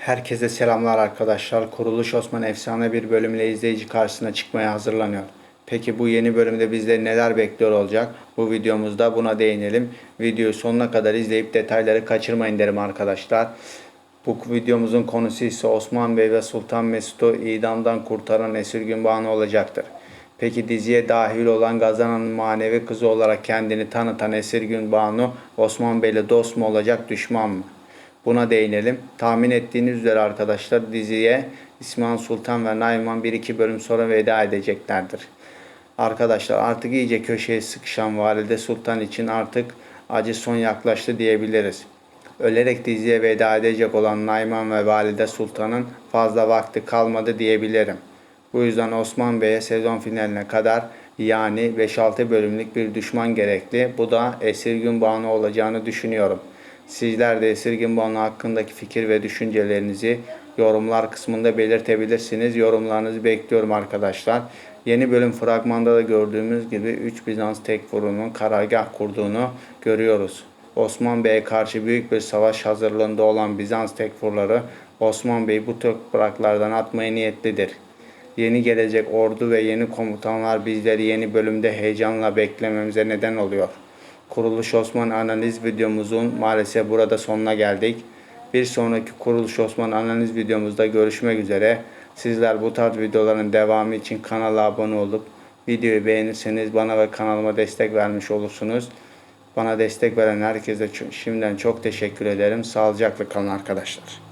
Herkese selamlar arkadaşlar. Kuruluş Osman efsane bir bölümle izleyici karşısına çıkmaya hazırlanıyor. Peki bu yeni bölümde bizleri neler bekliyor olacak? Bu videomuzda buna değinelim. Videoyu sonuna kadar izleyip detayları kaçırmayın derim arkadaşlar. Bu videomuzun konusu ise Osman Bey ve Sultan Mesut'u idamdan kurtaran Esir Günbağını olacaktır. Peki diziye dahil olan Gazana'nın manevi kızı olarak kendini tanıtan Esir Günbanu Osman Bey'le dost mu olacak düşman mı? Buna değinelim. Tahmin ettiğiniz üzere arkadaşlar diziye İsmail Sultan ve Nayman 1-2 bölüm sonra veda edeceklerdir. Arkadaşlar artık iyice köşeye sıkışan Valide Sultan için artık acı son yaklaştı diyebiliriz. Ölerek diziye veda edecek olan Nayman ve Valide Sultan'ın fazla vakti kalmadı diyebilirim. Bu yüzden Osman Bey'e sezon finaline kadar yani 5-6 bölümlük bir düşman gerekli. Bu da Esir Günbağını olacağını düşünüyorum. Sizler de Esir Günbağını hakkındaki fikir ve düşüncelerinizi yorumlar kısmında belirtebilirsiniz. Yorumlarınızı bekliyorum arkadaşlar. Yeni bölüm fragmanda da gördüğümüz gibi 3 Bizans tekfurunun karargah kurduğunu görüyoruz. Osman Bey'e karşı büyük bir savaş hazırlığında olan Bizans tekfurları Osman Bey'i bu topraklardan atmaya niyetlidir. Yeni gelecek ordu ve yeni komutanlar bizleri yeni bölümde heyecanla beklememize neden oluyor. Kuruluş Osman analiz videomuzun maalesef burada sonuna geldik. Bir sonraki Kuruluş Osman analiz videomuzda görüşmek üzere. Sizler bu tarz videoların devamı için kanala abone olup videoyu beğenirseniz bana ve kanalıma destek vermiş olursunuz. Bana destek veren herkese şimdiden çok teşekkür ederim. Sağlıcakla kalın arkadaşlar.